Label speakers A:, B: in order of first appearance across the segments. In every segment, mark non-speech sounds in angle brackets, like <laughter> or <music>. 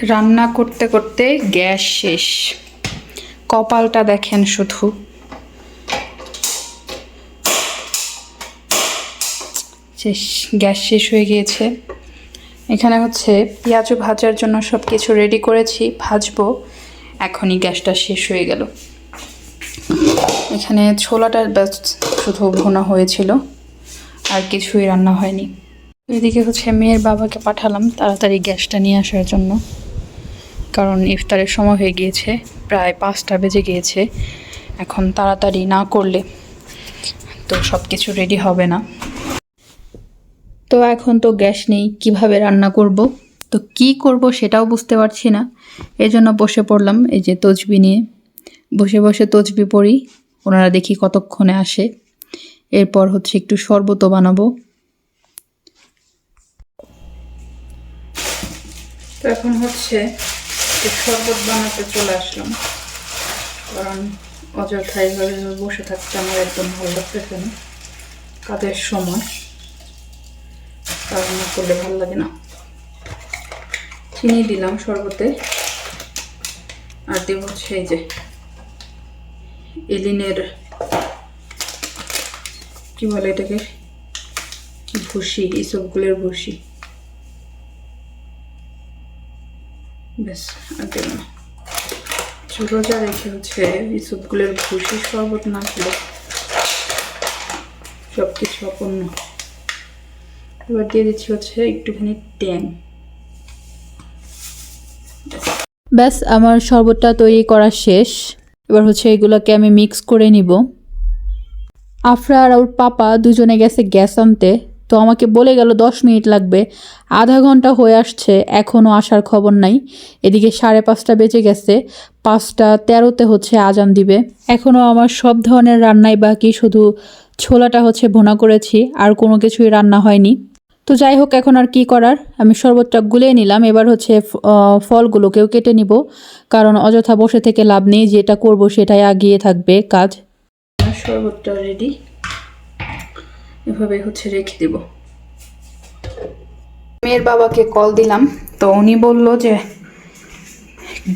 A: রান্না করতে করতে গ্যাস শেষ। কপালটা দেখেন শুধু। শেষ, গ্যাস শেষ হয়ে গিয়েছে। এখানে হচ্ছে পেঁয়াজু ভাজার জন্য সব কিছু রেডি করেছি, ভাজবো। এখনই গ্যাসটা শেষ হয়ে গেল। এখানে ছোলাটা ব্যাস শুধু ভোনা হয়েছিল। আর কিছুই রান্না হয়নি। এদিকে হচ্ছে মেয়ের বাবাকে পাঠালাম তাড়াতাড়ি গ্যাসটা নিয়ে আসার জন্য। কারণ ইফতারের সময় হয়ে গিয়েছে, প্রায় পাঁচটা বেজে গিয়েছে। এখন তাড়াতাড়ি না করলে তো সব কিছু রেডি হবে না। তো এখন তো গ্যাস নেই, কীভাবে রান্না করব? তো কি করব সেটাও বুঝতে পারছি না। এই জন্য বসে পড়লাম, এই যে তজবি নিয়ে। বসে বসে তজবি পড়ি, ওনারা দেখি কতক্ষণে আসে। এরপর হচ্ছে একটু শরবতও বানাবো। তো এখন হচ্ছে শরবত বানাতে চলে আসলাম। কারণ অযথা এইভাবে বসে থাকতে আমার একদম ভালো লাগতেছে না কাজের সময়। না করলে ভালো লাগে না। চিনি দিলাম শরবতে। আর দেব হচ্ছে এই যে এলিনের কি বলে এটাকে? ভুসি এইসবগুলোর ভুসি। ব্যাস আর দেব না। রোজা রেখে হচ্ছে এইসবগুলোর ভুসি শরবত না খেলে সব কিছু অপূর্ণ। এবার দিয়ে দিচ্ছি হচ্ছে একটুখানি ট্যাং।
B: ব্যাস, আমার শরবতটা তৈরি করা শেষ। এবার হচ্ছে এগুলোকে আমি মিক্স করে নিব। আফরা আর ওর পাপা দুজনে গেছে গ্যাস আনতে। তো আমাকে বলে গেল, দশ মিনিট লাগবে। আধা ঘণ্টা হয়ে আসছে এখনও আসার খবর নাই। এদিকে সাড়ে পাঁচটা বেজে গেছে, পাঁচটা তেরোতে হচ্ছে আজান দিবে। এখনও আমার সব ধরনের রান্নাই বাকি, শুধু ছোলাটা হচ্ছে ভোনা করেছি, আর কোনো কিছুই রান্না হয়নি। তো যাই হোক, এখন আর কি করার? আমি শরবতটা গুলিয়ে নিলাম, এবার হচ্ছে ফলগুলোকেও কেটে নিব। কারণ অযথা বসে থেকে লাভ নেই, যেটা করব সেটাই আগিয়ে থাকবে কাজ।
A: শরবতটা রেডি এভাবে হচ্ছে রেখে দেব। মেয়ের বাবাকে কল দিলাম, তো উনি বলল যে,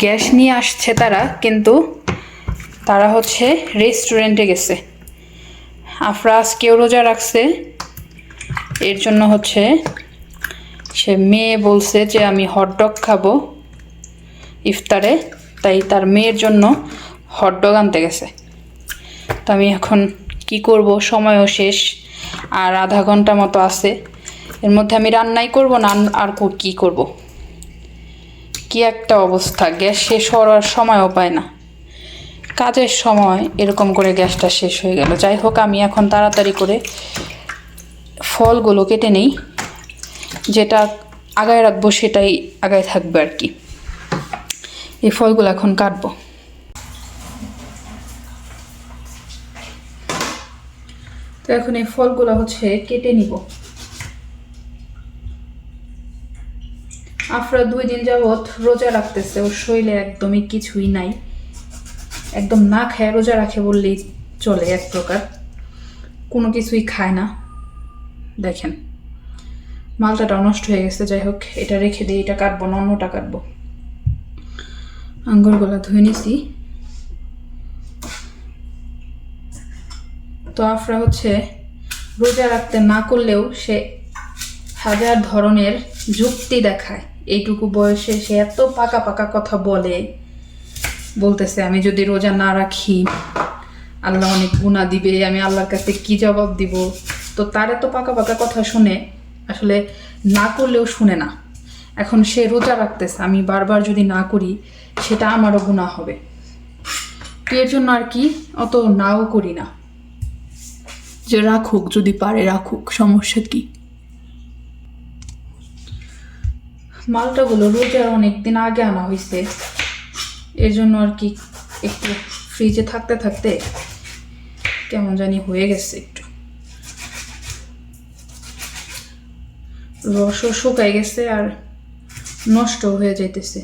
A: গ্যাস নিয়ে আসছে তারা, কিন্তু তারা হচ্ছে রেস্টুরেন্টে গেছে। আফরা আজকেও রোজা রাখছে। এর জন্য হচ্ছে সে মেয়ে বলছে যে, আমি হটডগ খাব ইফতারে, তাই তার মেয়ের জন্য হটডগ আনতে গেছে। তো আমি এখন কি করব? সময়ও শেষ। আর আধা ঘণ্টা মতো আছে। এর মধ্যে আমি রান্নাই করব না, আর কো- করব? কি একটা অবস্থা, গ্যাস শেষ হওয়ার সময়ও পায় না। কাজের সময় এরকম করে গ্যাসটা শেষ হয়ে গেল। যাই হোক, আমি এখন তাড়াতাড়ি করে ফলগুলো কেটে নেই। যেটা আগায় রাখব, সেটাই আগায় থাকবে আর কি। এই ফলগুলো এখন কাটবো। তো এখন এই ফলগুলো হচ্ছে কেটে নিব। আফরা দুই দিন যাবৎ রোজা রাখতেছে, ওর শরীরে একদমই কিছুই নাই। একদম না খায়, রোজা রাখে বললেই চলে এক প্রকার। কোনো কিছুই খায় না। দেখেন, মালটাটা নষ্ট হয়ে গেছে, যাই হোক, এটা রেখে দিই এটা কাটবো না অন্যটা কাটবো। আঙ্গুরগুলো ধুয়ে নিছি। তো আফরা হচ্ছে রোজা রাখতে না করলেও সে হাজার ধরনের যুক্তি দেখায়। এইটুকু বয়সে সে এত পাকা পাকা কথা বলে, বলতেছে, আমি যদি রোজা না রাখি, আল্লাহ অনেক গুণা দিবে, আমি আল্লাহর কাছে কি জবাব দিব? তো তার এত পাকা পাকা কথা শুনে আসলে না করলেও শুনে না। এখন সে রোজা রাখতেছে, আমি বারবার যদি না করি, সেটা আমারও গুণা হবে। তো এর জন্য আর কি, অত নাও করি না। যে রাখুক, যদি পারে রাখুক, সমস্যা কি? মালটাগুলো রোজার অনেক দিন আগে আনা হয়েছে এর জন্য আর কি একটু ফ্রিজে থাকতে থাকতে কেমন জানি হয়ে গেছে একটু। রসও শুকাই গেছে আর নষ্ট হয়ে যাইতেছে।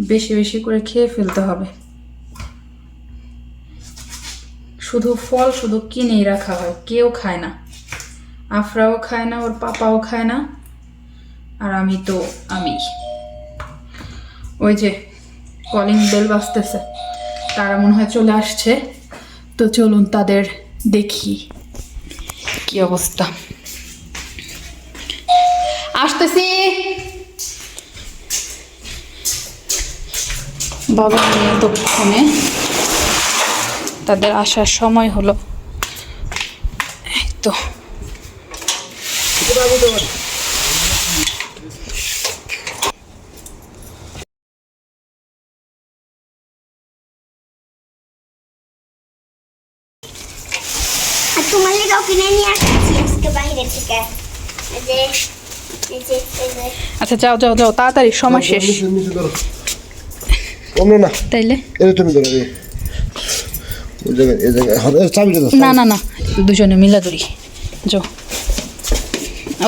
A: বেশি বেশি করে খেয়ে ফেলতে হবে। শুধু ফল শুধু কিনেই রাখা হয়, কেউ খায় না। আফরাও খায় না, ওর পাপাও খায় না, আর আমি তো আমি। ওই যে কলিং বেল বাজতেছে, তারা মনে হয় চলে আসছে, তো চলুন তাদের দেখি কি অবস্থা। আসতেছি। বাবা নিয়ে তক্ষণে তাদের আসার সময় হলো। এই তো
C: তোমার লেগাও কিনে নিয়ে আসছি আজকে বাইরে থেকে।
A: আচ্ছা যাও যাও যাও তাড়াতাড়ি সময় শেষ। তাইলে?
D: এটা তুমি ধরো এই ওই জায়গায় এই জায়গায় হ্যাঁ, এই চাবিটা দাও
A: না না না দুজনে মিলা ধরি। যাও।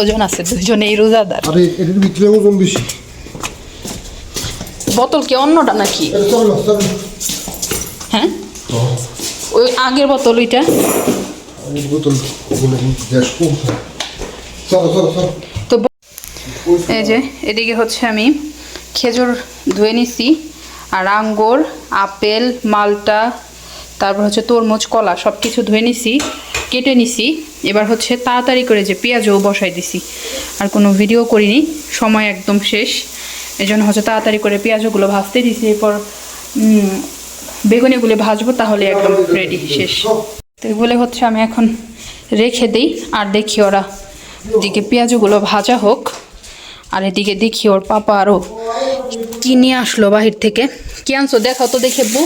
A: ওজন আছে দুজনে এই রোজাদার।
D: আরে এটার ভিতরে ওজন বেশি?
A: বোতল কি অন্যটা নাকি?
D: চলো
A: হ্যাঁ? ওই আগের বোতল ওইটা? তো এই যে এদিকে হচ্ছে আমি খেজুর ধুয়ে নিছি আর আঙ্গুর আপেল মালটা তারপর হচ্ছে তরমুজ, কলা সব কিছু ধুয়ে নিছি, কেটে নিছি। এবার হচ্ছে তাড়াতাড়ি করে যে পেঁয়াজও বসাই দিছি। আর কোনো ভিডিও করিনি, সময় একদম শেষ। এই জন্য হচ্ছে তাড়াতাড়ি করে পেঁয়াজগুলো ভাজতে দিছি। এরপর বেগুনিগুলো ভাজবো তাহলে একদম রেডি শেষ। তো এগুলো হচ্ছে আমি এখন রেখে দিই, আর দেখি ওরা এদিকে পেঁয়াজগুলো ভাজা হোক, আর এদিকে দেখি ওর পাপা আরও কি নিয়ে আসলো বাহির থেকে। কি আনছো? দেখাও তো দেখে বউ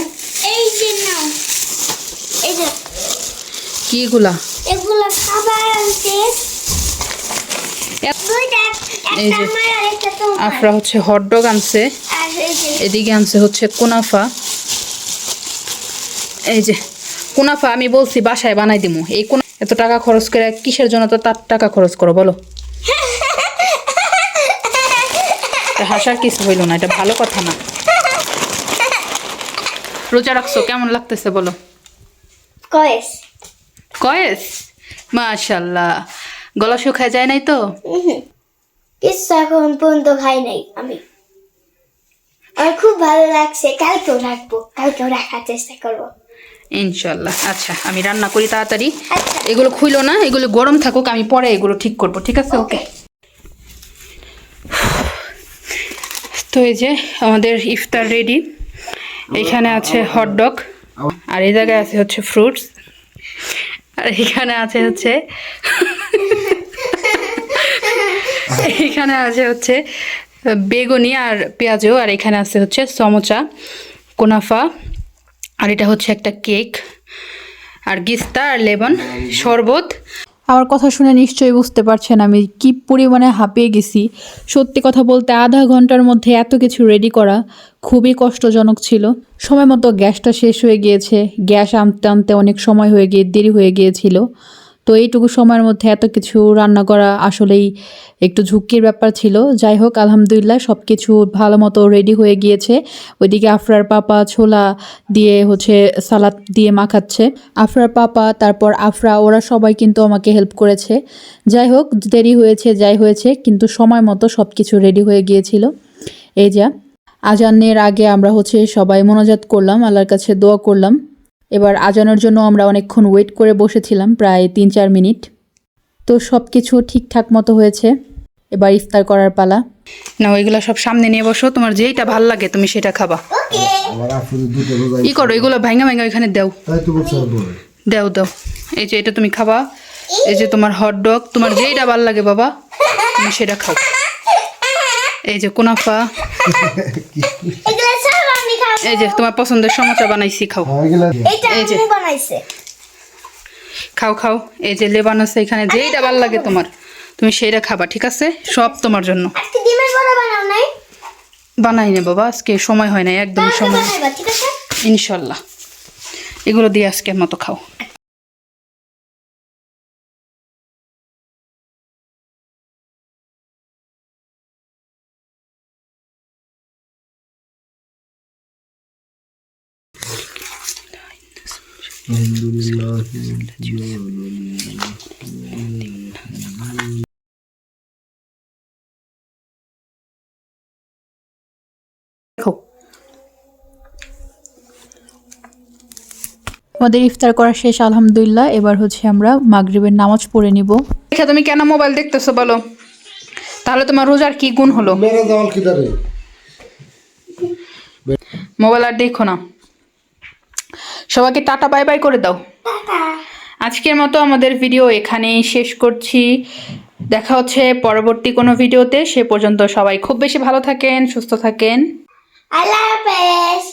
C: এই যে নাও এই যে
A: কি এগুলা?
C: এগুলো খাবার আনছে
A: এই যে আফরা হচ্ছে হটডগ এদিকে আনছে হচ্ছে কুনাফা। এই যে কুনাফা আমি বলছি বাসায় বানাই দিমু। এই কোন এত টাকা খরচ করে কিসের জন্য তো তার টাকা খরচ করো বলো? হাসার কিছু হইল না এটা ভালো কথা না। রোজা রাখছো কেমন লাগতেছে বলো?
C: কয়েস।
A: কয়েস? মাশাল্লাহ। গলা শুকায় যায় নাই তো?
C: কিছু এখন পর্যন্ত খাই নাই আমি। আমার খুব ভালো লাগছে কালকেও রাখব কালকেও রাখার চেষ্টা করব।
A: ইনশাল্লাহ। আচ্ছা আমি রান্না করি তাড়াতাড়ি।
C: আচ্ছা।
A: এগুলো খুইলো না এগুলো গরম থাকুক আমি পরে এগুলো ঠিক করব ঠিক আছে? ওকে। তো এই যে আমাদের ইফতার রেডি। এখানে আছে হটডগ। আর এই জায়গায় আছে হচ্ছে ফ্রুটস। আর এখানে আছে হচ্ছে এখানে আছে হচ্ছে বেগুনি আর পেঁয়াজও আর এখানে আছে হচ্ছে সমোচা কোনাফা আর এটা হচ্ছে একটা কেক আর গিস্তা আর লেবন শরবত
B: আমার কথা শুনে নিশ্চয়ই বুঝতে পারছেন আমি কি পরিমাণে হাঁপিয়ে গেছি। সত্যি কথা বলতে আধা ঘণ্টার মধ্যে এত কিছু রেডি করা খুবই কষ্টজনক ছিল। সময় মতো গ্যাসটা শেষ হয়ে গিয়েছে। গ্যাস আনতে আনতে অনেক সময় হয়ে গিয়ে দেরি হয়ে গিয়েছিল। তো এইটুকু সময়ের মধ্যে এত কিছু রান্না করা আসলেই একটু ঝুঁকির ব্যাপার ছিল। যাই হোক, আলহামদুলিল্লাহ সব কিছু ভালো মতো রেডি হয়ে গিয়েছে। ওইদিকে আফরার পাপা ছোলা দিয়ে হচ্ছে সালাদ দিয়ে মাখাচ্ছে। আফরার পাপা, তারপর আফরা, ওরা সবাই কিন্তু আমাকে হেল্প করেছে। যাই হোক, দেরি হয়েছে, যাই হয়েছে, কিন্তু সময় মতো সব কিছু রেডি হয়ে গিয়েছিল। এই যা। আজানের আগে আমরা হচ্ছে সবাই মোনাজাত করলাম, আল্লাহর কাছে দোয়া করলাম। এবার আজানোর জন্য আমরা অনেকক্ষণ ওয়েট করে বসেছিলাম প্রায় তিন চার মিনিট। তো সব কিছু ঠিকঠাক মতো হয়েছে। এবার ইফতার করার পালা।
A: না ওইগুলো সব সামনে নিয়ে বসো। তোমার যেইটা ভালো লাগে তুমি সেটা খাবা। ই করো এগুলো ভাঙা ভাঙা ওইখানে দাও। দাও দাও। এই যে এটা তুমি খাবা। এই যে তোমার হট ডগ তোমার যেইটা ভালো লাগে বাবা তুমি সেটা খাও। এই যে কুনাফা <laughs>
C: এগুলো সব আমি খাব
A: এই যে তোমার পছন্দের সমোসা বানাইছি খাও। এই যে। খাও খাও। এই যে লেবান আছে এখানে যেইটা ভালো লাগে তোমার। তুমি সেইটা খাবা ঠিক আছে? সব তোমার জন্য।
C: আজকে ডিমের বড়া বানাও নাই?
A: বানাই নে বাবা আজকে সময় হয় না একদম সময়
C: বানাইবা ঠিক আছে?
A: ইনশাল্লাহ। এগুলো দিয়ে আজকের মতো খাও।
B: আমাদের ইফতার করা শেষ আলহামদুলিল্লাহ। এবার হচ্ছে আমরা মাগরিবের নামাজ পড়ে নিব।
A: দেখে তুমি কেন মোবাইল দেখতেছো বলো? তাহলে তোমার রোজার কি গুণ হলো? মোবাইল আর দেখো না। সবাইকে টাটা বাই বাই করে দাও। আজকের মতো আমাদের ভিডিও এখানেই শেষ করছি। দেখা হচ্ছে পরবর্তী কোনো ভিডিওতে। সে পর্যন্ত সবাই খুব বেশি ভালো থাকেন সুস্থ থাকেন।
C: আল্লাহ হাফেজ।